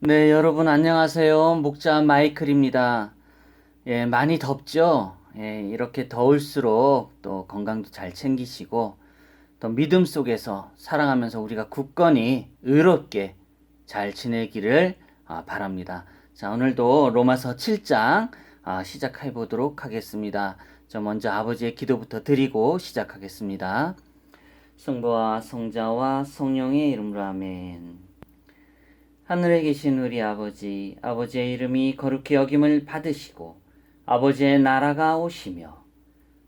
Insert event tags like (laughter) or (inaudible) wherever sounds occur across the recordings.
네, 여러분 안녕하세요. 목자 마이클입니다. 예, 많이 덥죠? 예, 이렇게 더울수록 또 건강도 잘 챙기시고 또 믿음 속에서 사랑하면서 우리가 굳건히 의롭게 잘 지내기를 아, 바랍니다. 자, 오늘도 로마서 7장 아, 시작해 보도록 하겠습니다. 저 먼저 아버지의 기도부터 드리고 시작하겠습니다. 성부와 성자와 성령의 이름으로 아멘. 하늘에 계신 우리 아버지, 아버지의 이름이 거룩히 여김을 받으시고, 아버지의 나라가 오시며,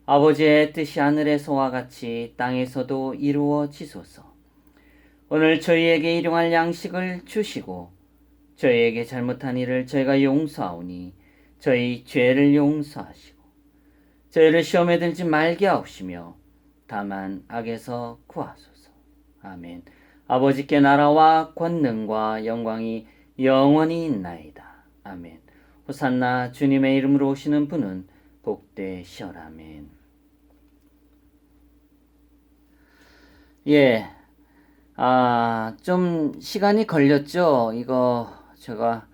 아버지의 뜻이 하늘에서와 같이 땅에서도 이루어지소서. 오늘 저희에게 일용할 양식을 주시고, 저희에게 잘못한 일을 저희가 용서하오니, 저희 죄를 용서하시고, 저희를 시험에 들지 말게 하옵시며, 다만 악에서 구하소서. 아멘. 아버지께 나라와 권능과 영광이 영원히 있나이다. 아멘. 호산나 주님의 이름으로 오시는 분은 복되시어라. 아멘. 예. 아, 좀 시간이 걸렸죠. 이거 제가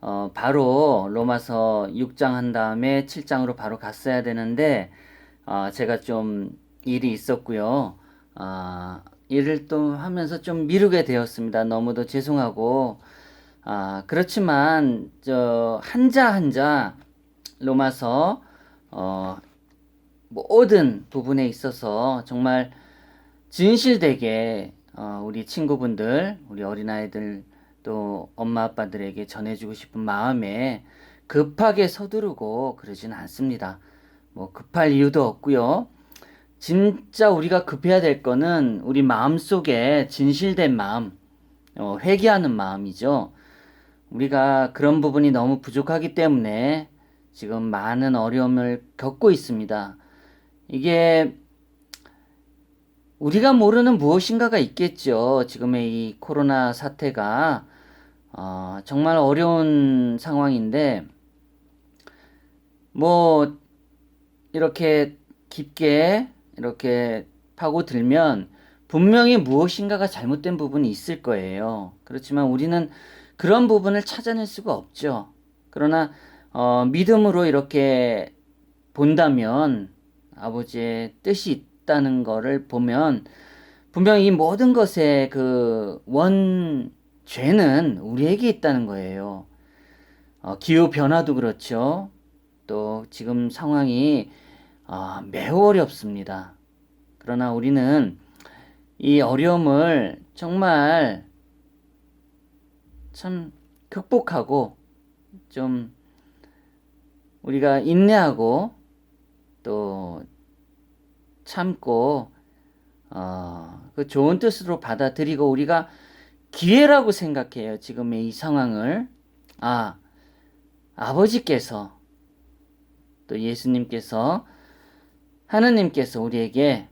어, 바로 로마서 6장 한 다음에 7장으로 바로 갔어야 되는데 아, 제가 좀 일이 있었고요. 아, 일을 또 하면서 좀 미루게 되었습니다. 너무도 죄송하고, 아, 그렇지만, 저, 한자 한자 로마서, 어, 모든 부분에 있어서 정말 진실되게, 어, 우리 친구분들, 우리 어린아이들, 또 엄마 아빠들에게 전해주고 싶은 마음에 급하게 서두르고 그러지는 않습니다. 뭐 급할 이유도 없고요. 진짜 우리가 급해야 될 거는 우리 마음 속에 진실된 마음, 어, 회개하는 마음이죠. 우리가 그런 부분이 너무 부족하기 때문에 지금 많은 어려움을 겪고 있습니다. 이게 우리가 모르는 무엇인가가 있겠죠. 지금의 이 코로나 사태가 어, 정말 어려운 상황인데 뭐 이렇게 깊게 이렇게 파고들면 분명히 무엇인가가 잘못된 부분이 있을 거예요. 그렇지만 우리는 그런 부분을 찾아낼 수가 없죠. 그러나 어, 믿음으로 이렇게 본다면 아버지의 뜻이 있다는 것을 보면 분명히 이 모든 것의 그 원죄는 우리에게 있다는 거예요. 어, 기후 변화도 그렇죠. 또 지금 상황이 아, 매우 어렵습니다. 그러나 우리는 이 어려움을 정말 참 극복하고 좀 우리가 인내하고 또 참고 어, 그 좋은 뜻으로 받아들이고 우리가 기회라고 생각해요. 지금의 이 상황을. 아, 아버지께서 또 예수님께서 하느님께서 우리에게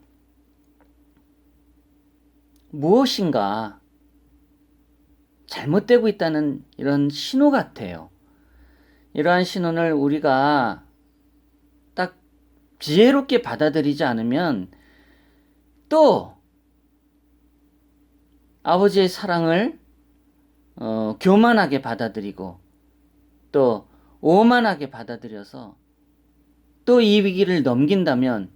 무엇인가 잘못되고 있다는 이런 신호 같아요. 이러한 신호를 우리가 딱 지혜롭게 받아들이지 않으면 또 아버지의 사랑을 어, 교만하게 받아들이고 또 오만하게 받아들여서 또 이 위기를 넘긴다면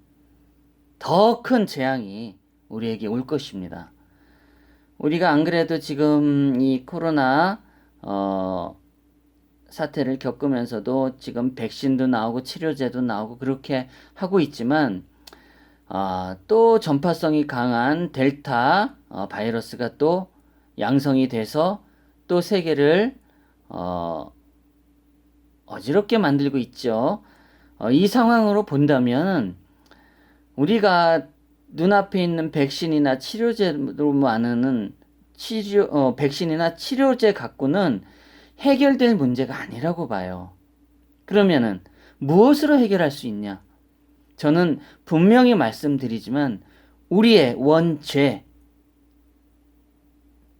더 큰 재앙이 우리에게 올 것입니다. 우리가 안 그래도 지금 이 코로나 어, 사태를 겪으면서도 지금 백신도 나오고 치료제도 나오고 그렇게 하고 있지만 어, 또 전파성이 강한 델타 어, 바이러스가 또 양성이 돼서 또 세계를 어, 어지럽게 만들고 있죠. 어, 이 상황으로 본다면 우리가 눈앞에 있는 백신이나 치료제로만은 치료 어, 백신이나 치료제 갖고는 해결될 문제가 아니라고 봐요. 그러면은 무엇으로 해결할 수 있냐? 저는 분명히 말씀드리지만 우리의 원죄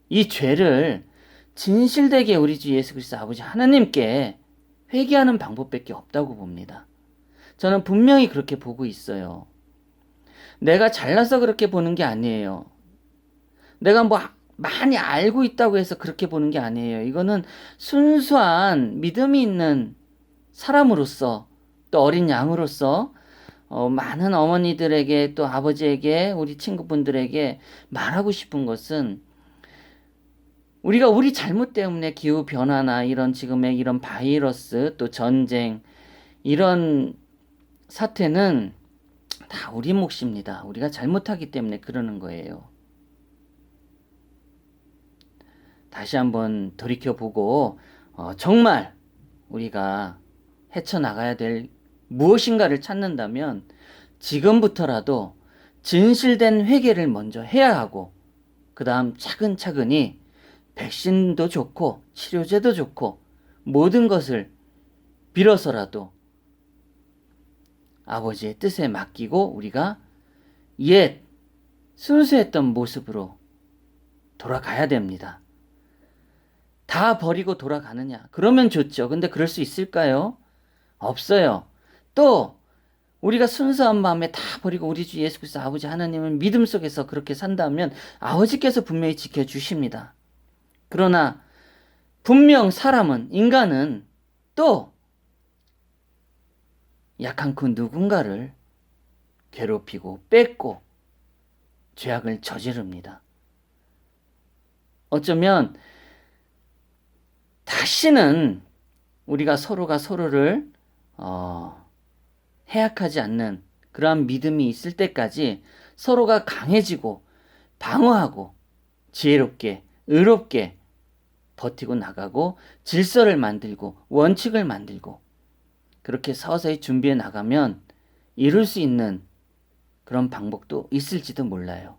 이 죄를 진실되게 우리 주 예수 그리스도 아버지 하나님께 회개하는 방법밖에 없다고 봅니다. 저는 분명히 그렇게 보고 있어요. 내가 잘나서 그렇게 보는 게 아니에요. 내가 뭐 많이 알고 있다고 해서 그렇게 보는 게 아니에요. 이거는 순수한 믿음이 있는 사람으로서 또 어린 양으로서 어, 많은 어머니들에게 또 아버지에게 우리 친구분들에게 말하고 싶은 것은 우리가 우리 잘못 때문에 기후 변화나 이런 지금의 이런 바이러스 또 전쟁 이런 사태는 다 우리 몫입니다. 우리가 잘못하기 때문에 그러는 거예요. 다시 한번 돌이켜보고 어, 정말 우리가 헤쳐나가야 될 무엇인가를 찾는다면 지금부터라도 진실된 회개를 먼저 해야 하고 그 다음 차근차근히 백신도 좋고 치료제도 좋고 모든 것을 빌어서라도 아버지의 뜻에 맡기고 우리가 옛 순수했던 모습으로 돌아가야 됩니다. 다 버리고 돌아가느냐? 그러면 좋죠. 근데 그럴 수 있을까요? 없어요. 또 우리가 순수한 마음에 다 버리고 우리 주 예수 그리스도 아버지 하나님을 믿음 속에서 그렇게 산다면 아버지께서 분명히 지켜 주십니다. 그러나 분명 사람은 인간은 또 약한 그 누군가를 괴롭히고 뺏고 죄악을 저지릅니다. 어쩌면 다시는 우리가 서로가 서로를 어, 해악하지 않는 그러한 믿음이 있을 때까지 서로가 강해지고 방어하고 지혜롭게 의롭게 버티고 나가고 질서를 만들고 원칙을 만들고 그렇게 서서히 준비해 나가면 이룰 수 있는 그런 방법도 있을지도 몰라요.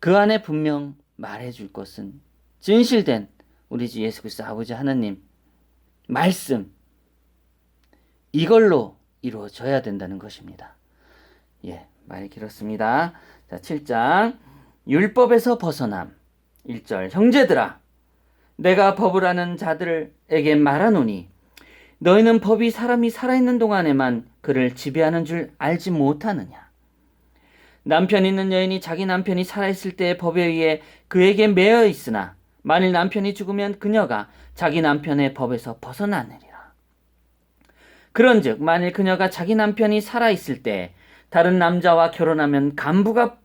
그 안에 분명 말해 줄 것은 진실된 우리 주 예수 그리스도 아버지 하나님 말씀 이걸로 이루어져야 된다는 것입니다. 예, 많이 길었습니다. 자, 7장 율법에서 벗어남 1절 형제들아 내가 법을 아는 자들에게 말하노니 너희는 법이 사람이 살아있는 동안에만 그를 지배하는 줄 알지 못하느냐? 남편 있는 여인이 자기 남편이 살아있을 때 법에 의해 그에게 매여 있으나 만일 남편이 죽으면 그녀가 자기 남편의 법에서 벗어나느니라. 그런즉 만일 그녀가 자기 남편이 살아 있을 때 다른 남자와 결혼하면 간부가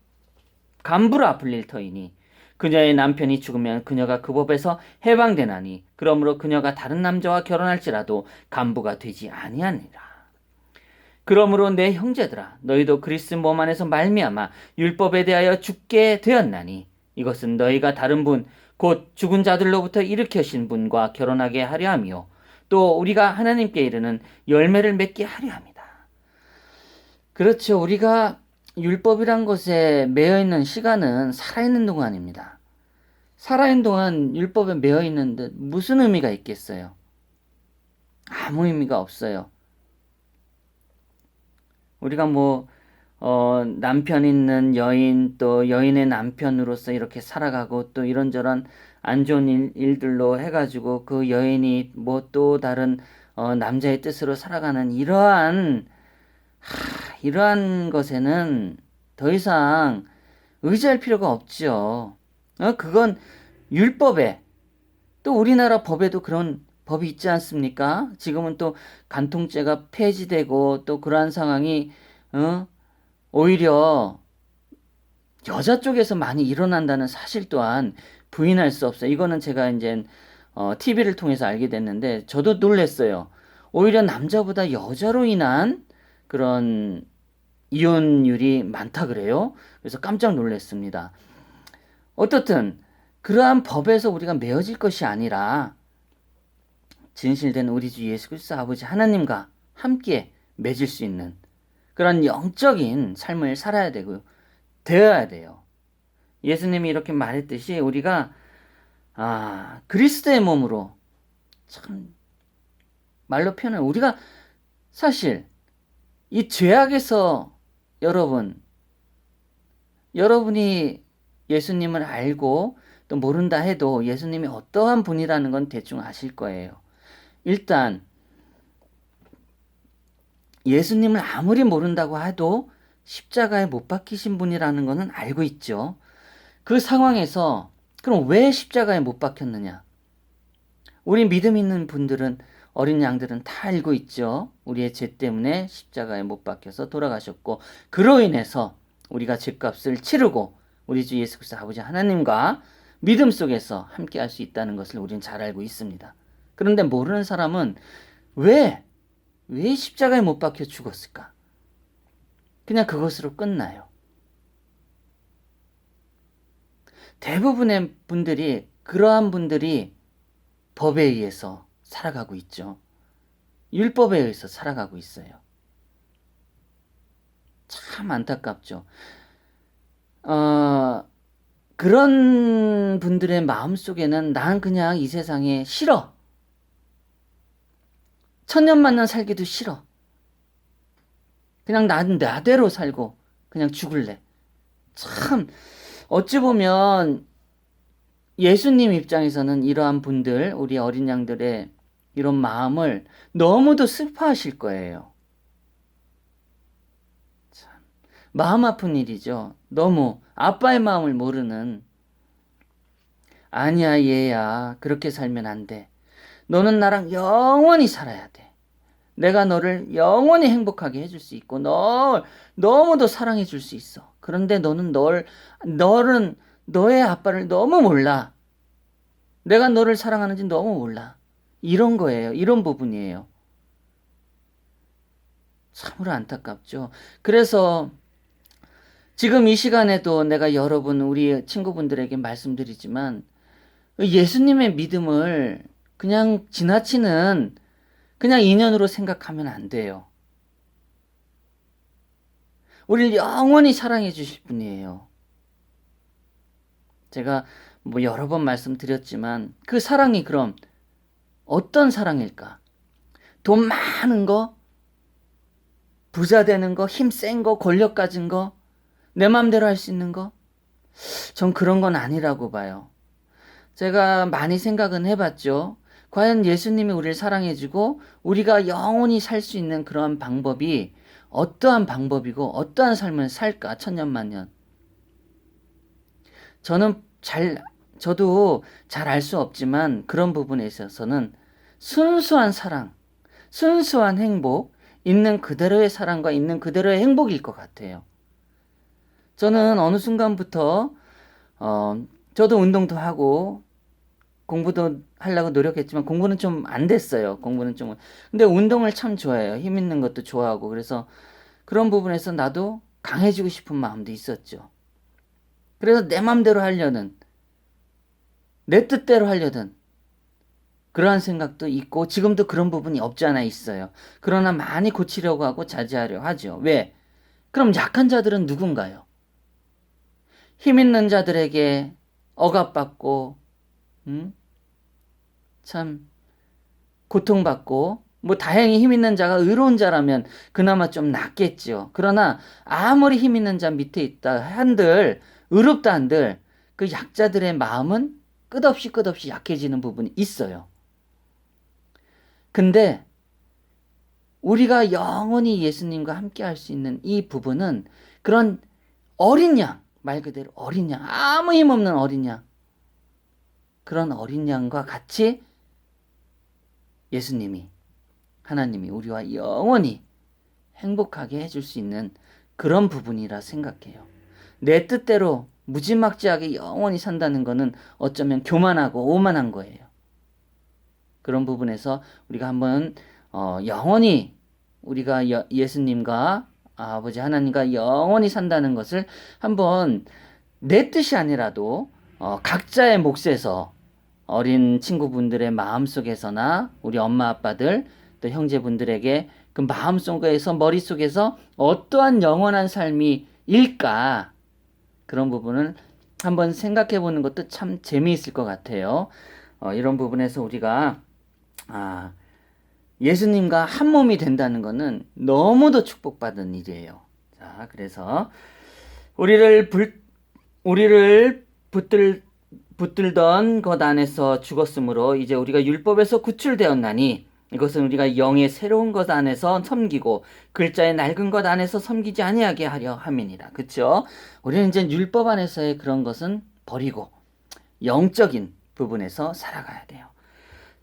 간부라 불릴 터이니 그녀의 남편이 죽으면 그녀가 그 법에서 해방되나니 그러므로 그녀가 다른 남자와 결혼할지라도 간부가 되지 아니하니라. 그러므로 내 형제들아 너희도 그리스 몸 안에서 말미암아 율법에 대하여 죽게 되었나니 이것은 너희가 다른 분 곧 죽은 자들로부터 일으켜신 분과 결혼하게 하려 함이요 또 우리가 하나님께 이르는 열매를 맺게 하려 합니다. 그렇죠. 우리가 율법이란 것에 매여 있는 시간은 살아있는 동안입니다. 살아있는 동안 율법에 매여 있는 듯 무슨 의미가 있겠어요? 아무 의미가 없어요. 우리가 뭐, 어, 남편 있는 여인, 또 여인의 남편으로서 이렇게 살아가고 또 이런저런 안 좋은 일, 일들로 해가지고 그 여인이 뭐 또 다른 어, 남자의 뜻으로 살아가는 이러한 하, 이러한 것에는 더 이상 의지할 필요가 없죠. 어, 그건 율법에 또 우리나라 법에도 그런 법이 있지 않습니까? 지금은 또 간통죄가 폐지되고 또 그러한 상황이 어, 오히려 여자 쪽에서 많이 일어난다는 사실 또한 부인할 수 없어요. 이거는 제가 이제 어, TV를 통해서 알게 됐는데 저도 놀랬어요. 오히려 남자보다 여자로 인한 그런 이혼율이 많다 그래요. 그래서 깜짝 놀랐습니다. 어떻든 그러한 법에서 우리가 메어질 것이 아니라 진실된 우리 주 예수 그리스도 아버지 하나님과 함께 맺을 수 있는 그런 영적인 삶을 살아야 되고 되어야 돼요. 예수님이 이렇게 말했듯이 우리가 아 그리스도의 몸으로 참 말로 표현을 우리가 사실 이 죄악에서 여러분 여러분이 예수님을 알고 또 모른다 해도 예수님이 어떠한 분이라는 건 대충 아실 거예요. 일단 예수님을 아무리 모른다고 해도 십자가에 못 박히신 분이라는 것은 알고 있죠. 그 상황에서 그럼 왜 십자가에 못 박혔느냐? 우리 믿음 있는 분들은 어린 양들은 다 알고 있죠. 우리의 죄 때문에 십자가에 못 박혀서 돌아가셨고 그로 인해서 우리가 죄값을 치르고 우리 주 예수 그리스도 아버지 하나님과 믿음 속에서 함께 할 수 있다는 것을 우리는 잘 알고 있습니다. 그런데 모르는 사람은 왜, 왜 십자가에 못 박혀 죽었을까? 그냥 그것으로 끝나요. 대부분의 분들이, 그러한 분들이 법에 의해서 살아가고 있죠. 율법에 의해서 살아가고 있어요. 참 안타깝죠. 어, 그런 분들의 마음 속에는 난 그냥 이 세상에 싫어. 천년만년 살기도 싫어. 그냥 난 나대로 살고 그냥 죽을래. 참 어찌 보면 예수님 입장에서는 이러한 분들, 우리 어린 양들의 이런 마음을 너무도 슬퍼하실 거예요. 참, 마음 아픈 일이죠. 너무 아빠의 마음을 모르는 아니야 얘야 그렇게 살면 안 돼. 너는 나랑 영원히 살아야 돼. 내가 너를 영원히 행복하게 해줄 수 있고 널 너무도 사랑해 줄 수 있어. 그런데 너는 널 너는 너의 아빠를 너무 몰라. 내가 너를 사랑하는지 너무 몰라. 이런 거예요. 이런 부분이에요. 참으로 안타깝죠. 그래서 지금 이 시간에도 내가 여러분, 우리 친구분들에게 말씀드리지만 예수님의 믿음을 그냥 지나치는 그냥 인연으로 생각하면 안 돼요. 우리를 영원히 사랑해 주실 분이에요. 제가 뭐 여러 번 말씀드렸지만 그 사랑이 그럼 어떤 사랑일까? 돈 많은 거, 부자 되는 거, 힘 센 거, 권력 가진 거, 내 맘대로 할 수 있는 거? 전 그런 건 아니라고 봐요. 제가 많이 생각은 해봤죠. 과연 예수님이 우리를 사랑해주고 우리가 영원히 살 수 있는 그러한 방법이 어떠한 방법이고 어떠한 삶을 살까 천년만년. 저는 잘 저도 잘 알 수 없지만 그런 부분에 있어서는 순수한 사랑, 순수한 행복, 있는 그대로의 사랑과 있는 그대로의 행복일 것 같아요. 저는 어느 순간부터 어, 저도 운동도 하고 공부도 하려고 노력했지만 공부는 좀 안 됐어요. 공부는 좀. 근데 운동을 참 좋아해요. 힘 있는 것도 좋아하고. 그래서 그런 부분에서 나도 강해지고 싶은 마음도 있었죠. 그래서 내 맘대로 하려는, 내 뜻대로 하려던 그러한 생각도 있고, 지금도 그런 부분이 없지 않아 있어요. 그러나 많이 고치려고 하고 자제하려 하죠. 왜? 그럼 약한 자들은 누군가요? 힘 있는 자들에게 억압받고, 음? 참 고통받고 뭐 다행히 힘 있는 자가 의로운 자라면 그나마 좀 낫겠죠. 그러나 아무리 힘 있는 자 밑에 있다 한들 의롭다 한들 그 약자들의 마음은 끝없이 끝없이 약해지는 부분이 있어요. 근데 우리가 영원히 예수님과 함께 할 수 있는 이 부분은 그런 어린 양, 말 그대로 어린 양, 아무 힘 없는 어린 양, 그런 어린 양과 같이 예수님이 하나님이 우리와 영원히 행복하게 해줄 수 있는 그런 부분이라 생각해요. 내 뜻대로 무지막지하게 영원히 산다는 것은 어쩌면 교만하고 오만한 거예요. 그런 부분에서 우리가 한번 어, 영원히 우리가 여, 예수님과 아버지 하나님과 영원히 산다는 것을 한번 내 뜻이 아니라도 어, 각자의 몫에서 어린 친구분들의 마음속에서나 우리 엄마 아빠들 또 형제분들에게 그 마음속에서 머릿속에서 어떠한 영원한 삶이 일까 그런 부분을 한번 생각해 보는 것도 참 재미있을 것 같아요. 어, 이런 부분에서 우리가 아, 예수님과 한 몸이 된다는 것은 너무도 축복받은 일이에요. 자, 그래서 우리를 불 우리를 붙들 붙들던 것 안에서 죽었으므로 이제 우리가 율법에서 구출되었나니 이것은 우리가 영의 새로운 것 안에서 섬기고 글자의 낡은 것 안에서 섬기지 아니하게 하려 함이니라. 그렇죠? 우리는 이제 율법 안에서의 그런 것은 버리고 영적인 부분에서 살아가야 돼요.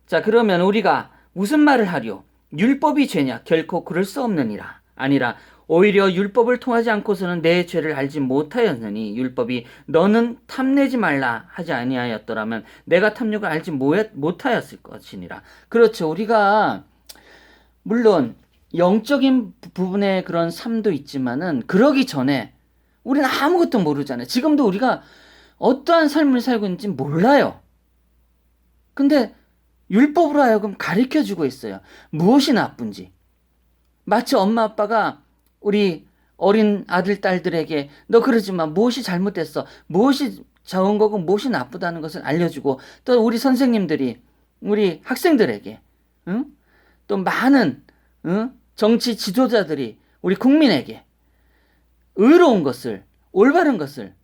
자, 그러면 우리가 무슨 말을 하려? 율법이 죄냐? 결코 그럴 수 없느니라. 아니라 오히려 율법을 통하지 않고서는 내 죄를 알지 못하였느니 율법이 너는 탐내지 말라 하지 아니하였더라면 내가 탐욕을 알지 못- 못하였을 것이니라. 그렇죠. 우리가 물론 영적인 부- 부분의 그런 삶도 있지만은 그러기 전에 우리는 아무것도 모르잖아요. 지금도 우리가 어떠한 삶을 살고 있는지 몰라요. 근데 율법으로 하여금 가르쳐 주고 있어요. 무엇이 나쁜지. 마치 엄마 아빠가 우리 어린 아들 딸들에게 너 그러지 마. 무엇이 잘못됐어. 무엇이 좋은 거고 무엇이 나쁘다는 것을 알려주고 또 우리 선생님들이 우리 학생들에게 응? 또 많은 응? 정치 지도자들이 우리 국민에게 의로운 것을 올바른 것을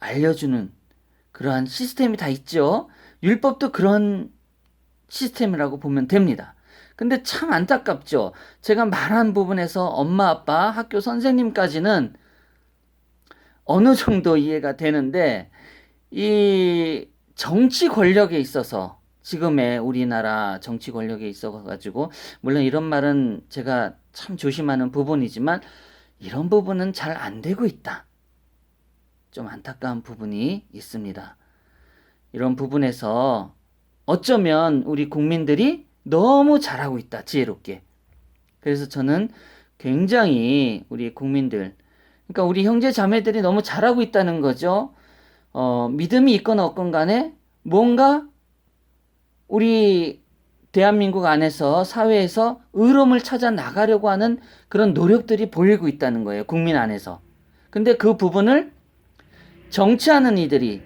알려주는 그러한 시스템이 다 있죠. 율법도 그런 시스템이라고 보면 됩니다. 근데 참 안타깝죠. 제가 말한 부분에서 엄마, 아빠, 학교 선생님까지는 어느 정도 이해가 되는데 이 정치 권력에 있어서 지금의 우리나라 정치 권력에 있어 가지고 물론 이런 말은 제가 참 조심하는 부분이지만 이런 부분은 잘 안 되고 있다. 좀 안타까운 부분이 있습니다. 이런 부분에서 어쩌면 우리 국민들이 너무 잘하고 있다. 지혜롭게. 그래서 저는 굉장히 우리 국민들, 그러니까 우리 형제 자매들이 너무 잘하고 있다는 거죠. 어, 믿음이 있건 없건 간에 뭔가 우리 대한민국 안에서 사회에서 의로움을 찾아 나가려고 하는 그런 노력들이 보이고 있다는 거예요. 국민 안에서. 근데 그 부분을 정치하는 이들이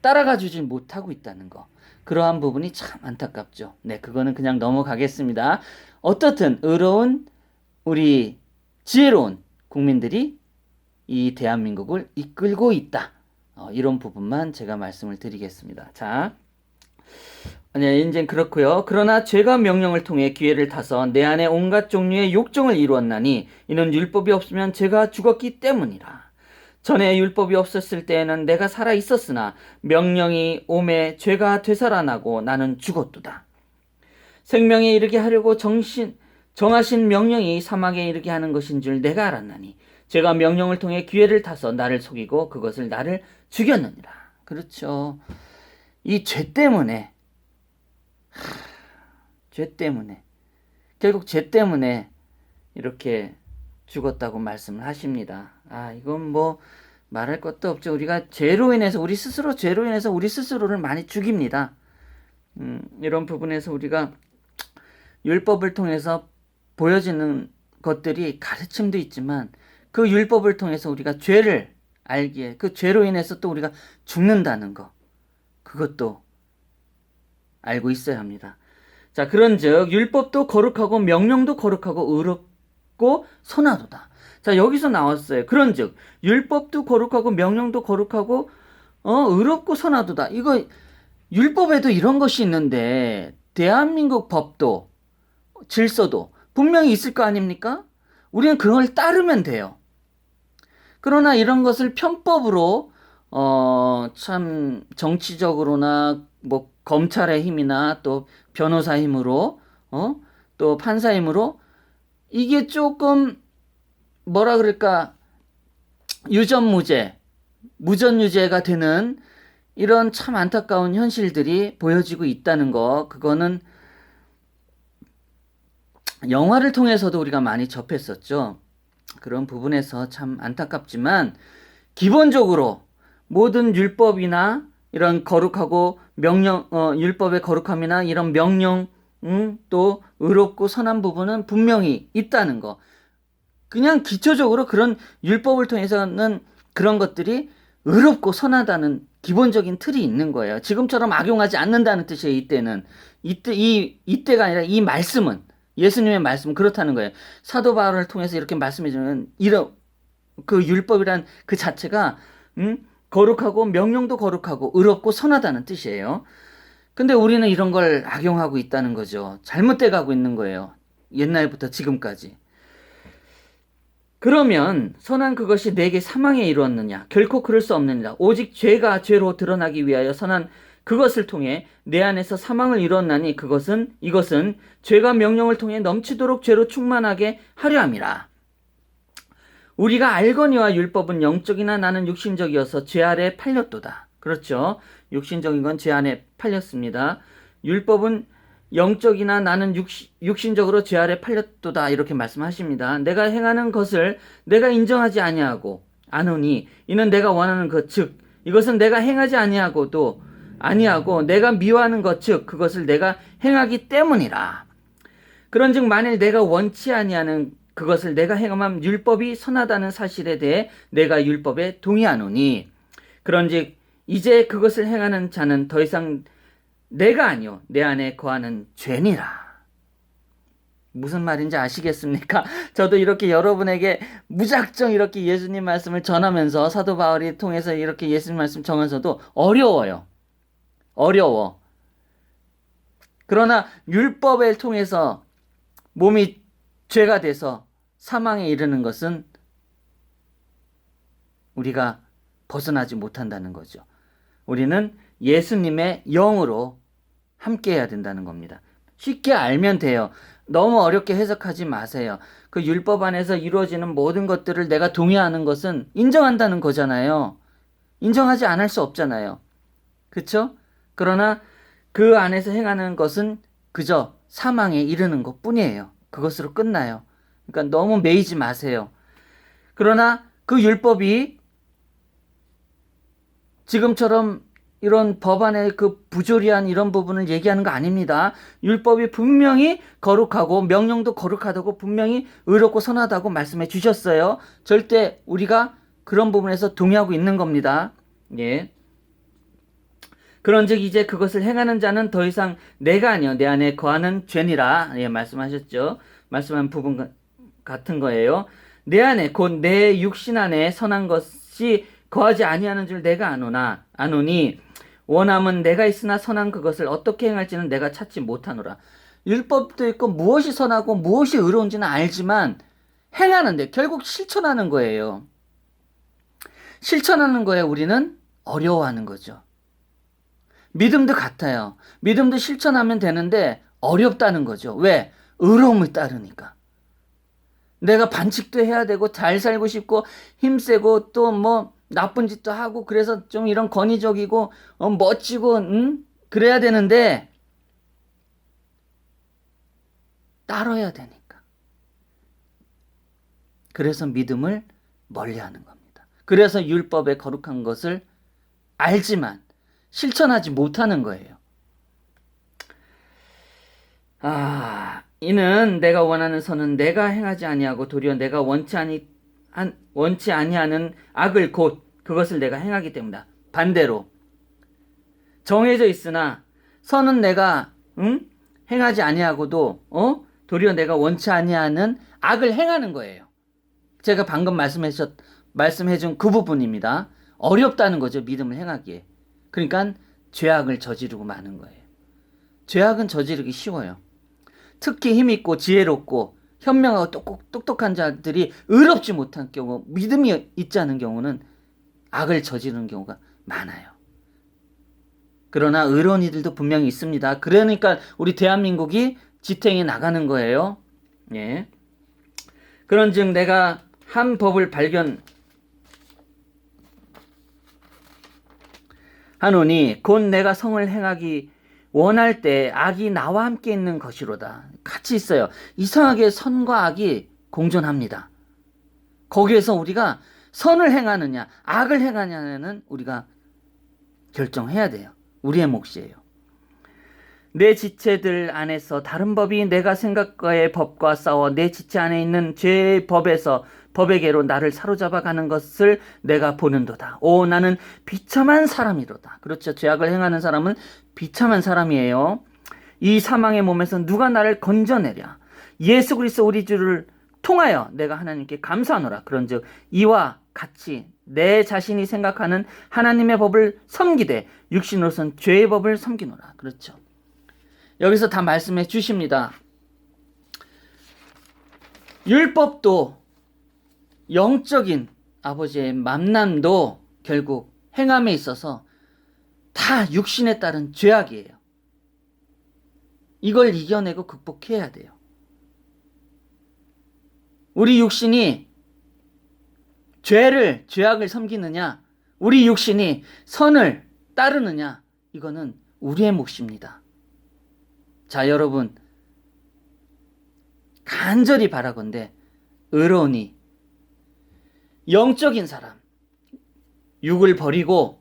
따라가 주질 못하고 있다는 거. 그러한 부분이 참 안타깝죠. 네, 그거는 그냥 넘어가겠습니다. 어떻든 의로운 우리 지혜로운 국민들이 이 대한민국을 이끌고 있다. 어, 이런 부분만 제가 말씀을 드리겠습니다. 자, 네, 이제 그렇고요. 그러나 죄가 명령을 통해 기회를 타서 내 안에 온갖 종류의 욕정을 이루었나니 이는 율법이 없으면 죄가 죽었기 때문이라. 전에 율법이 없었을 때에는 내가 살아 있었으나 명령이 오매 죄가 되살아나고 나는 죽었도다. 생명에 이르게 하려고 정신 정하신 명령이 사망에 이르게 하는 것인 줄 내가 알았나니 제가 명령을 통해 기회를 타서 나를 속이고 그것을 나를 죽였느니라. 그렇죠. 이 죄 때문에 하, 죄 때문에 결국 죄 때문에 이렇게 죽었다고 말씀을 하십니다. 아, 이건 뭐 말할 것도 없죠. 우리가 죄로 인해서 우리 스스로 죄로 인해서 우리 스스로를 많이 죽입니다. 음, 이런 부분에서 우리가 율법을 통해서 보여지는 것들이 가르침도 있지만 그 율법을 통해서 우리가 죄를 알기에 그 죄로 인해서 또 우리가 죽는다는 거 그것도 알고 있어야 합니다. 자, 그런즉 율법도 거룩하고 명령도 거룩하고 의롭고 선하도다. 자, 여기서 나왔어요. 그런즉 율법도 거룩하고 명령도 거룩하고 어, 의롭고 선하도다. 이거 율법에도 이런 것이 있는데 대한민국 법도 질서도 분명히 있을 거 아닙니까? 우리는 그걸 따르면 돼요. 그러나 이런 것을 편법으로 어, 참 정치적으로나 뭐 검찰의 힘이나 또 변호사 힘으로 어? 또 판사 힘으로 이게 조금 뭐라 그럴까 유전무죄, 무전유죄가 되는 이런 참 안타까운 현실들이 보여지고 있다는 거 그거는 영화를 통해서도 우리가 많이 접했었죠. 그런 부분에서 참 안타깝지만 기본적으로 모든 율법이나 이런 거룩하고 명령 어, 율법의 거룩함이나 이런 명령 음, 또 의롭고 선한 부분은 분명히 있다는 거. 그냥 기초적으로 그런 율법을 통해서는 그런 것들이 의롭고 선하다는 기본적인 틀이 있는 거예요. 지금처럼 악용하지 않는다는 뜻이에요. 이때는 이때 이 이때가 아니라 이 말씀은 예수님의 말씀은 그렇다는 거예요. 사도 바울을 통해서 이렇게 말씀해 주는 이런 그 율법이란 그 자체가 음? 거룩하고 명령도 거룩하고 의롭고 선하다는 뜻이에요. 근데 우리는 이런 걸 악용하고 있다는 거죠. 잘못돼 가고 있는 거예요. 옛날부터 지금까지. 그러면 선한 그것이 내게 사망에 이루었느냐? 결코 그럴 수 없느니라. 오직 죄가 죄로 드러나기 위하여 선한 그것을 통해 내 안에서 사망을 이루었나니 그것은 이것은 죄가 명령을 통해 넘치도록 죄로 충만하게 하려 함이라. 우리가 알거니와 율법은 영적이나 나는 육신적이어서 죄 아래 팔렸도다. 그렇죠. 육신적인 건 죄 안에 팔렸습니다. 율법은 영적이나 나는 육신, 육신 적으로 죄 아래 팔렸도다 이렇게 말씀하십니다. 내가 행하는 것을 내가 인정하지 아니하고 아노니 이는 내가 원하는 것 즉 이것은 내가 행하지 아니하고도 아니하고 내가 미워하는 것 즉 그것을 내가 행하기 때문이라. 그런즉 만일 내가 원치 아니하는 그것을 내가 행함 율법이 선하다는 사실에 대해 내가 율법에 동의하노니 그런즉 이제 그것을 행하는 자는 더 이상 내가 아니요 내 안에 거하는 죄니라. 무슨 말인지 아시겠습니까? (laughs) 저도 이렇게 여러분에게 무작정 이렇게 예수님 말씀을 전하면서 사도 바울이 통해서 이렇게 예수님 말씀 전하면서도 어려워요. 어려워. 그러나 율법을 통해서 몸이 죄가 돼서 사망에 이르는 것은 우리가 벗어나지 못한다는 거죠. 우리는 예수님의 영으로 함께 해야 된다는 겁니다. 쉽게 알면 돼요. 너무 어렵게 해석하지 마세요. 그 율법 안에서 이루어지는 모든 것들을 내가 동의하는 것은 인정한다는 거잖아요. 인정하지 않을 수 없잖아요. 그쵸? 그러나 그 안에서 행하는 것은 그저 사망에 이르는 것 뿐이에요. 그것으로 끝나요. 그러니까 너무 매이지 마세요. 그러나 그 율법이 지금처럼 이런 법안의 그 부조리한 이런 부분을 얘기하는 거 아닙니다. 율법이 분명히 거룩하고 명령도 거룩하다고 분명히 의롭고 선하다고 말씀해 주셨어요. 절대 우리가 그런 부분에서 동의하고 있는 겁니다. 예. 그런즉 이제 그것을 행하는 자는 더 이상 내가 아니요 내 안에 거하는 죄니라 예 말씀하셨죠. 말씀한 부분 같은 거예요. 내 안에 곧 내 육신 안에 선한 것이 거하지 아니하는 줄 내가 아노나 아노니 원함은 내가 있으나 선한 그것을 어떻게 행할지는 내가 찾지 못하노라. 율법도 있고 무엇이 선하고 무엇이 의로운지는 알지만 행하는데 결국 실천하는 거예요. 실천하는 거에 우리는 어려워하는 거죠. 믿음도 같아요. 믿음도 실천하면 되는데 어렵다는 거죠. 왜? 의로움을 따르니까. 내가 반칙도 해야 되고 잘 살고 싶고 힘세고 또 뭐 나쁜 짓도 하고 그래서 좀 이런 권위적이고 어, 멋지고 응? 그래야 되는데 따라야 되니까. 그래서 믿음을 멀리하는 겁니다. 그래서 율법의 거룩한 것을 알지만 실천하지 못하는 거예요. 아, 이는 내가 원하는 선은 내가 행하지 아니하고 도리어 내가 원치 아니 한, 원치 아니하는 악을 곧 그것을 내가 행하기 때문이다. 반대로 정해져 있으나 선은 내가 응? 행하지 아니하고도 어? 도리어 내가 원치 아니하는 악을 행하는 거예요. 제가 방금 말씀하셨 말씀해 준 그 부분입니다. 어렵다는 거죠. 믿음을 행하기에. 그러니까 죄악을 저지르고 마는 거예요. 죄악은 저지르기 쉬워요. 특히 힘있고 지혜롭고 현명하고 똑똑, 똑똑한 자들이 의롭지 못한 경우, 믿음이 있지 않은 경우는 악을 저지르는 경우가 많아요. 그러나 의로운 이들도 분명히 있습니다. 그러니까 우리 대한민국이 지탱해 나가는 거예요. 예. 그런즉 내가 한 법을 발견 하노니 곧 내가 성을 행하기 원할 때 악이 나와 함께 있는 것이로다. 같이 있어요. 이상하게 선과 악이 공존합니다. 거기에서 우리가 선을 행하느냐, 악을 행하느냐는 우리가 결정해야 돼요. 우리의 몫이에요. 내 지체들 안에서 다른 법이 내가 생각과의 법과 싸워 내 지체 안에 있는 죄의 법에서 법에게로 나를 사로잡아 가는 것을 내가 보는도다. 오 나는 비참한 사람이로다. 그렇죠. 죄악을 행하는 사람은 비참한 사람이에요. 이 사망의 몸에서 누가 나를 건져내랴. 예수 그리스도 우리 주를 통하여 내가 하나님께 감사하노라. 그런즉 이와 같이 내 자신이 생각하는 하나님의 법을 섬기되 육신으로선 죄의 법을 섬기노라. 그렇죠. 여기서 다 말씀해 주십니다. 율법도 영적인 아버지의 만남도 결국 행함에 있어서 다 육신에 따른 죄악이에요. 이걸 이겨내고 극복해야 돼요. 우리 육신이 죄를, 죄악을 섬기느냐, 우리 육신이 선을 따르느냐, 이거는 우리의 몫입니다. 자, 여러분. 간절히 바라건대, 의로우니, 영적인 사람, 육을 버리고,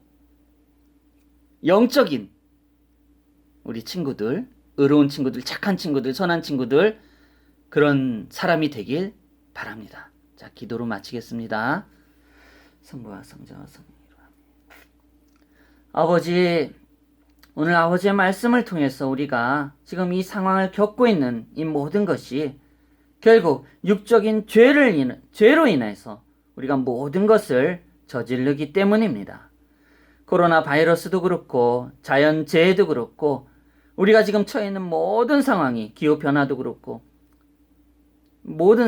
영적인 우리 친구들, 의로운 친구들, 착한 친구들, 선한 친구들, 그런 사람이 되길 바랍니다. 자, 기도로 마치겠습니다. 성부와 성자와 성령으로 아버지, 오늘 아버지의 말씀을 통해서 우리가 지금 이 상황을 겪고 있는 이 모든 것이 결국 육적인 죄를 인, 죄로 인해서 우리가 모든 것을 저지르기 때문입니다. 코로나 바이러스도 그렇고 자연재해도 그렇고 우리가 지금 처해 있는 모든 상황이 기후 변화도 그렇고 모든 상